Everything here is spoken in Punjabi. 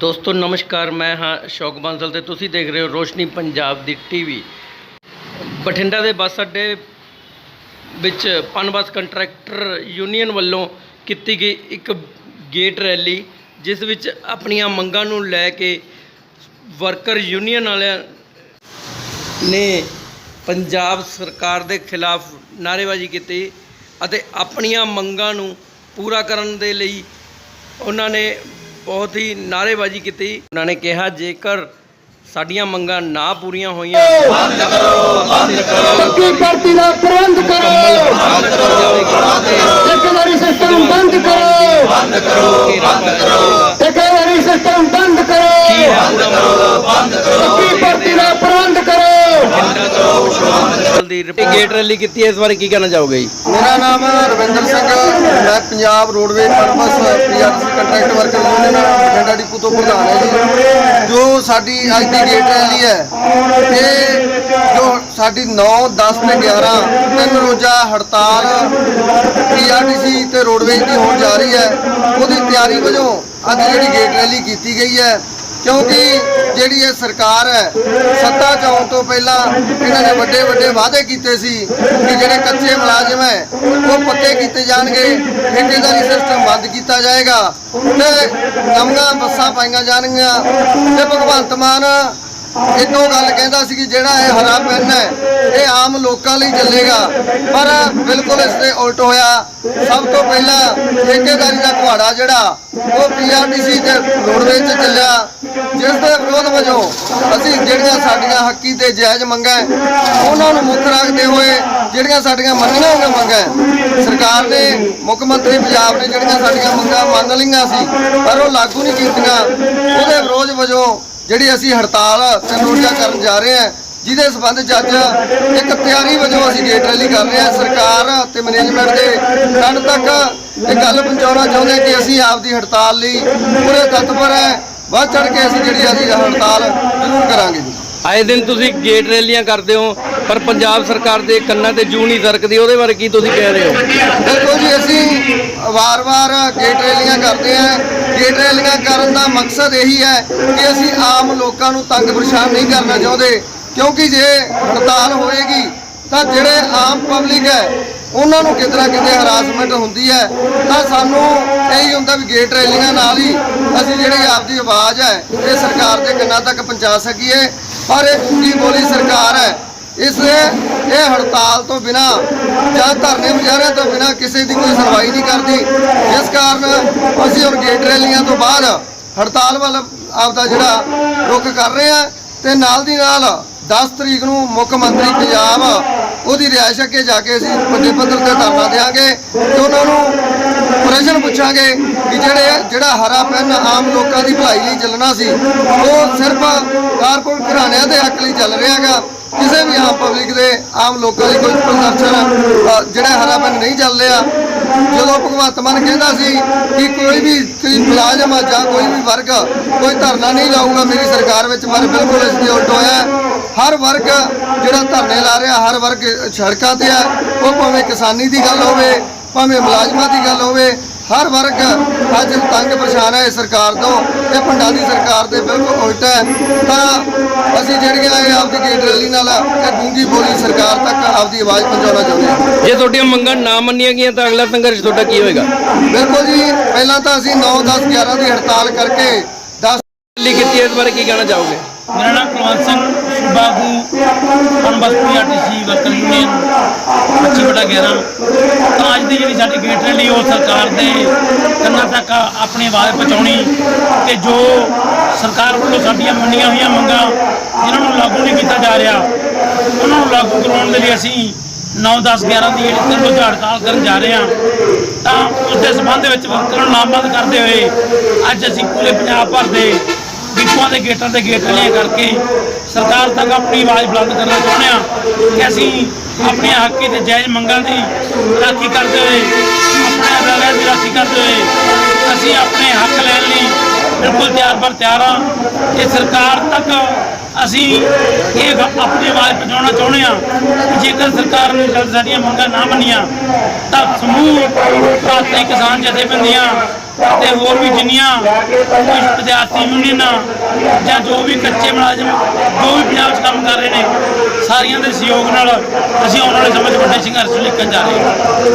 ਦੋਸਤੋ, ਨਮਸਕਾਰ, ਮੈਂ ਹਾਂ ਅਸ਼ੋਕ ਬਾਂਸਲ ਤੇ ਤੁਸੀਂ ਦੇਖ ਰਹੇ ਹੋ ਰੋਸ਼ਨੀ ਪੰਜਾਬ ਦੀ ਟੀਵੀ। ਬਠਿੰਡਾ ਦੇ ਬੱਸ ਅੱਡੇ ਵਿੱਚ ਪਨਬਸ ਕੰਟਰੈਕਟਰ ਯੂਨੀਅਨ ਵੱਲੋਂ ਕੀਤੀ ਗਈ ਇੱਕ ਗੇਟ ਰੈਲੀ, ਜਿਸ ਵਿੱਚ ਆਪਣੀਆਂ ਮੰਗਾਂ ਨੂੰ ਲੈ ਕੇ ਵਰਕਰ ਯੂਨੀਅਨ ਵਾਲਿਆਂ ਨੇ ਪੰਜਾਬ ਸਰਕਾਰ ਦੇ ਖਿਲਾਫ ਨਾਅਰੇਬਾਜ਼ੀ ਕੀਤੀ ਅਤੇ ਆਪਣੀਆਂ ਮੰਗਾਂ ਨੂੰ ਪੂਰਾ ਕਰਨ ਦੇ ਲਈ ਉਹਨਾਂ ਨੇ ਬਹੁਤ ਹੀ ਨਾਅਰੇਬਾਜ਼ੀ ਕੀਤੀ। ਉਹਨਾਂ ਨੇ ਕਿਹਾ ਜੇਕਰ ਸਾਡੀਆਂ ਮੰਗਾਂ ਨਾ ਪੂਰੀਆਂ ਹੋਈਆਂ ਬੰਦ ਕਰੋ ਬੰਦ ਪੱਕੀ ਭਰਤੀ ਦਾ ਪ੍ਰਬੰਧ ਕਰੋ। ਠੇਕੇਦਾਰੀ ਸਿਸਟਮ ਬੰਦ ਕਰੋ। ਬੰਦ ਕਰੋ ਬੰਦ ਕਰੋ। ਠੇਕੇਦਾਰੀ ਸਿਸਟਮ ਬੰਦ ਕਰੋ। ਕੀ ਹੈ ਪੂਰਾ ਮਸਲਾ ਬੰਦ ਪੱਕੀ ਭਰਤੀ ਦਾ ਪ੍ਰਬੰਧ ਕਰੋ। ਦੀ ਗੇਟ ਰੈਲੀ ਕੀਤੀ ਹੈ ਇਸ ਬਾਰੇ ਕੀ ਕਹਿਣਾ ਚਾਹੋਗੇ ਜੀ? ਮੇਰਾ ਨਾਮ ਰਵਿੰਦਰ ਸਿੰਘ ਮੈਂ Punjab roadway purpose PRC contract worker union Bathinda ਤੋਂ ਪ੍ਰਧਾਨ ਹੈ ਜੀ। ਜੋ ਸਾਡੀ ਅੱਜ ਦੀ ਗੇਟ ਰੈਲੀ ਹੈ। ਇਹ ਜੋ ਸਾਡੀ 9 10 ਤੇ 11 ਤਿੰਨ ਰੋਜ਼ਾ ਹੜਤਾਲ ਪੀਆਰਟੀਸੀ ਤੇ ਰੋਡਵੇਜ਼ ਦੀ ਹੋਣ ਜਾ ਰਹੀ ਹੈ, ਉਹਦੀ ਤਿਆਰੀ ਵਜੋਂ ਅੱਜ ਜਿਹੜੀ ਗੇਟ ਰੈਲੀ ਕੀਤੀ ਗਈ ਹੈ, ਕਿਉਂਕਿ ਜਿਹੜੀ ਇਹ ਸਰਕਾਰ ਹੈ, ਸੱਤਾ 'ਚ ਆਉਣ ਤੋਂ ਪਹਿਲਾਂ ਇਹਨਾਂ ਨੇ ਵੱਡੇ ਵੱਡੇ ਵਾਅਦੇ ਕੀਤੇ ਸੀ ਕਿ ਜਿਹੜੇ ਕੱਚੇ ਮੁਲਾਜ਼ਮ ਹੈ, ਉਹ ਪੱਕੇ ਕੀਤੇ ਜਾਣਗੇ, ਠੇਕੇਦਾਰੀ ਸਿਸਟਮ ਬੰਦ ਕੀਤਾ ਜਾਏਗਾ ਤੇ ਨਵੀਆਂ ਬੱਸਾਂ ਪਾਈਆਂ ਜਾਣਗੀਆਂ ਤੇ ਭਗਵੰਤ ਮਾਨ ਇੱਕੋ ਗੱਲ ਕਹਿੰਦਾ ਸੀ ਕਿ ਜਿਹੜਾ ਇਹ ਹਰਾ ਪੈਨ ਹੈ, ਇਹ ਆਮ ਲੋਕਾਂ ਲਈ ਚੱਲੇਗਾ। ਪਰ ਬਿਲਕੁਲ ਇਸ ਤੇ ਉਲਟ ਹੋਇਆ। ਸਭ ਤੋਂ ਪਹਿਲਾਂ ਠੇਕੇਦਾਰੀ ਦਾ ਘੁਆੜਾ ਜਿਹੜਾ, ਉਹ ਪੀਆਰਟੀਸੀ ਤੇ ਰੋਡਵੇਜ਼ 'ਚ ਚੱਲਿਆ। ਜਿਸ ਦੇ ਵਿਰੋਧ ਵਜੋਂ ਅਸੀਂ ਜਿਹੜੀਆਂ ਸਾਡੀਆਂ ਹੱਕੀ ਤੇ ਜਾਇਜ਼ ਮੰਗਾਂ ਉਹਨਾਂ ਨੂੰ ਮੁੱਖ ਰੱਖਦੇ ਹੋਏ ਜਿਹੜੀਆਂ ਸਾਡੀਆਂ ਮੰਨੀਆਂ ਹੋਈਆਂ ਮੰਗਾਂ ਸਰਕਾਰ ਨੇ, ਮੁੱਖ ਮੰਤਰੀ ਪੰਜਾਬ ਨੇ ਜਿਹੜੀਆਂ ਸਾਡੀਆਂ ਮੰਗਾਂ ਮੰਨ ਲਈਆਂ ਸੀ, ਪਰ ਉਹ ਲਾਗੂ ਨਹੀਂ ਕੀਤੀਆਂ। ਉਹਦੇ ਵਿਰੋਧ ਵਜੋਂ ਜਿਹੜੀ ਅਸੀਂ ਹੜਤਾਲ ਰੋਜ਼ਾ ਕਰਨ ਜਾ ਰਹੇ ਹਾਂ ਜਿਹਦੇ ਸਬੰਧ ਚ ਅੱਜ ਇੱਕ ਤਿਆਰੀ ਵਜੋਂ ਅਸੀਂ ਗੇਟ ਰੈਲੀ ਕਰ ਰਹੇ ਹਾਂ। ਸਰਕਾਰ ਤੇ ਮੈਨੇਜਮੈਂਟ ਦੇ ਕੰਨ ਤੱਕ ਇਹ ਗੱਲ ਪਹੁੰਚਾਉਣਾ ਚਾਹੁੰਦੇ ਕਿ ਅਸੀਂ ਆਪਦੀ ਹੜਤਾਲ ਲਈ ਪੂਰੇ ਤਤਪਰ ਹੈ। ਵੱਧ ਚੜ ਕੇ ਅਸੀਂ ਜਿਹੜੀ ਅਸੀਂ ਹੜਤਾਲ ਜ਼ਰੂਰ ਕਰਾਂਗੇ ਜੀ। ਆਏ ਦਿਨ ਤੁਸੀਂ ਗੇਟ ਰੈਲੀਆਂ ਕਰਦੇ ਹੋ ਪਰ ਪੰਜਾਬ ਸਰਕਾਰ ਦੇ ਕੰਨਾਂ ਤੇ ਜੂ ਨਹੀਂ ਸਰਕਦੀ ਉਹਦੇ ਬਾਰੇ ਕੀ ਤੁਸੀਂ ਕਹਿ ਰਹੇ ਹੋ? ਵਾਰ-ਵਾਰ ਗੇਟ ਰੈਲੀਆਂ ਕਰਦੇ ਹਾਂ ਗੇਟ ਰੈਲੀਆਂ ਕਰਨ ਦਾ ਮਕਸਦ ਇਹੀ ਹੈ ਕਿ ਅਸੀਂ ਆਮ ਲੋਕਾਂ ਨੂੰ ਤੰਗ ਪਰੇਸ਼ਾਨ ਨਹੀਂ ਕਰਨਾ ਚਾਹੁੰਦੇ। ਕਿਉਂਕਿ ਜੇ ਹੜਤਾਲ ਹੋਏਗੀ, ਤਾਂ ਜਿਹੜੇ ਆਮ ਪਬਲਿਕ ਹੈ, ਉਹਨਾਂ ਨੂੰ ਕਿਤੇ ਨਾ ਕਿਤੇ ਹਰਾਸਮੈਂਟ ਹੁੰਦੀ ਹੈ। ਤਾਂ ਸਾਨੂੰ ਇਹੀ ਹੁੰਦਾ ਵੀ ਗੇਟ ਰੈਲੀਆਂ ਨਾਲ ਹੀ ਅਸੀਂ ਜਿਹੜੀ ਆਪਦੀ ਆਵਾਜ਼ ਹੈ, ਇਹ ਸਰਕਾਰ ਦੇ ਕੰਨਾਂ ਤੱਕ ਪਹੁੰਚਾ ਸਕੀਏ। ਪਰ ਇਹ ਕੁੰਗੀ ਬੋਲੀ ਸਰਕਾਰ ਹੈ ਇਸ ਇਹ ਹੜਤਾਲ ਤੋਂ ਬਿਨਾ, ਜਾਂ ਧਰਨੇ ਮੁਜ਼ਾਹਰਿਆਂ ਤੋਂ ਬਿਨਾ ਕਿਸੇ ਦੀ ਕੋਈ ਸੁਣਵਾਈ ਨਹੀਂ ਕਰਦੀ। ਜਿਸ ਕਾਰਨ ਅਸੀਂ ਹੁਣ ਗੇਟ ਰੈਲੀਆਂ ਤੋਂ ਬਾਅਦ ਹੜਤਾਲ ਵੱਲ ਆਪਦਾ ਜਿਹੜਾ ਰੁਖ ਕਰ ਰਹੇ ਹਾਂ ਤੇ ਨਾਲ ਦੀ ਨਾਲ 10 ਤਰੀਕ ਨੂੰ ਮੁੱਖ ਮੰਤਰੀ ਪੰਜਾਬ ਉਹਦੀ ਰਿਹਾਇਸ਼ ਅੱਗੇ ਜਾ ਕੇ ਅਸੀਂ ਵੱਡੇ ਪੱਧਰ ਤੇ ਧਰਨਾ ਦੇਵਾਂਗੇ ਤੇ ਉਹਨਾਂ ਨੂੰ ਪ੍ਰਸ਼ਨ ਪੁੱਛਾਂਗੇ ਕਿ ਜਿਹੜੇ ਜਿਹੜਾ ਹਰਾ ਪੈਨ ਆਮ ਲੋਕਾਂ ਦੀ ਭਲਾਈ ਲਈ ਚੱਲਣਾ ਸੀ, ਉਹ ਸਿਰਫ ਕਾਰਪੋਰੇਟ ਘਰਾਣਿਆਂ ਦੇ ਹੱਕ ਲਈ ਚੱਲ ਰਿਹਾ ਹੈਗਾ। ਕਿਸੇ ਵੀ ਆਮ ਪਬਲਿਕ ਦੇ, ਆਮ ਲੋਕਾਂ ਲਈ ਕੋਈ ਪ੍ਰਦਰਸ਼ਨ ਜਿਹੜਾ ਹਰਾ ਨਹੀਂ ਚੱਲ ਰਿਹਾ, ਜਦੋਂ ਭਗਵੰਤ ਮਾਨ ਕਹਿੰਦਾ ਸੀ ਕਿ ਕੋਈ ਵੀ ਮੁਲਾਜ਼ਮ ਆ ਜਾਂ ਕੋਈ ਵੀ ਵਰਗ, ਕੋਈ ਧਰਨਾ ਨਹੀਂ ਲਾਊਗਾ ਮੇਰੀ ਸਰਕਾਰ ਵਿੱਚ, ਪਰ ਬਿਲਕੁਲ ਇਸ ਦੇ ਉਲਟ ਹੋਇਆ ਹਰ ਵਰਗ ਜਿਹੜਾ ਧਰਨੇ ਲਾ ਰਿਹਾ, ਹਰ ਵਰਗ ਸੜਕਾਂ ਤੇ ਆ, ਉਹ ਭਾਵੇਂ ਕਿਸਾਨੀ ਦੀ ਗੱਲ ਹੋਵੇ, ਭਾਵੇਂ ਮੁਲਾਜ਼ਮਾਂ ਦੀ ਗੱਲ ਹੋਵੇ ਹਰ ਵਰਗ ਅੱਜ ਤੰਗ ਪਰੇਸ਼ਾਨ ਹੈ ਇਸ ਸਰਕਾਰ ਤੋਂ ਇਹ ਭੰਡਾ ਦੀ ਸਰਕਾਰ ਦੇ ਬਿਲਕੁਲ ਉਲਟ ਹੈ। ਤਾਂ ਅਸੀਂ ਜਿਹੜੀਆਂ ਇਹ ਆਪਦੀ ਗੇਟ ਰੈਲੀ ਨਾਲ ਇਹ ਗੂੰਗੀ ਬੋਲੀ ਸਰਕਾਰ ਤੱਕ ਆਪਦੀ ਆਵਾਜ਼ ਪਹੁੰਚਾਉਣਾ ਚਾਹੁੰਦੇ ਹਾਂ। ਜੇ ਤੁਹਾਡੀਆਂ ਮੰਗਾਂ ਨਾ ਮੰਨੀਆਂ ਗਈਆਂ ਤਾਂ ਅਗਲਾ ਸੰਘਰਸ਼ ਤੁਹਾਡਾ ਕੀ ਹੋਏਗਾ? ਬਿਲਕੁਲ ਜੀ ਪਹਿਲਾਂ ਤਾਂ ਅਸੀਂ 9 10 11 ਦੀ ਹੜਤਾਲ ਕਰਕੇ 10 ਰੈਲੀ ਕੀਤੀ ਇਸ ਬਾਰੇ ਕੀ ਕਹਿਣਾ ਚਾਹੋਗੇ? ਮੇਰਾ ਨਾਮ ਕੁਲਵੰਤ ਸਿੰਘ ਸੁਬਾਗੂ ਪਨਬਸ ਪੀਆਰਟੀਸੀ ਵਰਕਰ ਯੂਨੀਅਨ 25 ਬਟਾ 11 ਤਾਂ ਅੱਜ ਦੀ ਜਿਹੜੀ ਸਾਡੀ ਗੇਟ ਰੈਲੀ, ਉਹ ਸਰਕਾਰ ਦੇ ਕੰਨਾਂ ਤੱਕ ਆਪਣੀ ਆਵਾਜ਼ ਪਹੁੰਚਾਉਣੀ ਕਿ ਜੋ ਸਰਕਾਰ ਵੱਲੋਂ ਸਾਡੀਆਂ ਮੰਨੀਆਂ ਹੋਈਆਂ ਮੰਗਾਂ, ਜਿਨ੍ਹਾਂ ਨੂੰ ਲਾਗੂ ਨਹੀਂ ਕੀਤਾ ਜਾ ਰਿਹਾ, ਉਹਨਾਂ ਨੂੰ ਲਾਗੂ ਕਰਵਾਉਣ ਦੇ ਲਈ ਅਸੀਂ 9 10 11 ਦੀ ਜਿਹੜੀ ਤਿੰਨ ਰੋਜ਼ਾ ਹੜਤਾਲ ਕਰਨ ਜਾ ਰਹੇ ਹਾਂ। ਤਾਂ ਉਸ ਦੇ ਸੰਬੰਧ ਵਿੱਚ ਵਰਕਰਾਂ ਨੂੰ ਲਾਮਬੰਦ ਕਰਦੇ ਹੋਏ ਅੱਜ ਅਸੀਂ ਪੂਰੇ ਪੰਜਾਬ ਭਰ ਦੇ ਡਿਪੂਆਂ ਦੇ ਗੇਟਾਂ ਤੇ ਗੇਟ ਰੈਲੀਆਂ ਕਰਕੇ ਸਰਕਾਰ ਤੱਕ ਆਪਣੀ ਆਵਾਜ਼ ਬੁਲੰਦ ਕਰਨਾ ਚਾਹੁੰਦੇ ਹਾਂ ਕਿ ਅਸੀਂ ਆਪਣੇ ਹੱਕੀ ਤੇ ਜਾਇਜ਼ ਮੰਗਾਂ ਦੀ ਰਾਖੀ ਕਰਦੇ ਹੋਏ, ਆਪਣੇ ਅਦਾਲਤਾਂ ਦੀ ਰਾਖੀ ਕਰਦੇ ਹੋਏ ਅਸੀਂ ਆਪਣੇ ਹੱਕ ਲੈਣ ਲਈ ਬਿਲਕੁਲ ਤਿਆਰ ਪਰ ਤਿਆਰ ਹਾਂ ਇਹ ਸਰਕਾਰ ਤੱਕ ਅਸੀਂ ਇਹ ਆਪਣੀ ਆਵਾਜ਼ ਪਹੁੰਚਾਉਣਾ ਚਾਹੁੰਦੇ ਹਾਂ ਕਿ ਜੇਕਰ ਸਰਕਾਰ ਨੇ ਜਲਦ ਸਾਡੀਆਂ ਮੰਗਾਂ ਨਾ ਮੰਨੀਆਂ ਤਾਂ ਸਮੂਹ, ਭਾਰਤੀ ਕਿਸਾਨ ਜਥੇਬੰਦੀਆਂ ਤੇ ਹੋਰ ਵੀ ਜਿੰਨੀਆਂ ਕੁਝ ਵਿਦਿਆਰਥੀ ਯੂਨੀਅਨਾਂ ਜਾਂ ਜੋ ਵੀ ਕੱਚੇ ਮੁਲਾਜ਼ਮ, ਜੋ ਵੀ ਪੰਜਾਬ 'ਚ ਕੰਮ ਕਰ ਰਹੇ ਨੇ, ਸਾਰੀਆਂ ਦੇ ਸਹਿਯੋਗ ਨਾਲ ਅਸੀਂ ਆਉਣ ਵਾਲੇ ਸਮੇਂ 'ਚ ਵੱਡੇ ਸੰਘਰਸ਼ ਲਿਖਣ ਜਾ ਰਹੇ ਹਾਂ।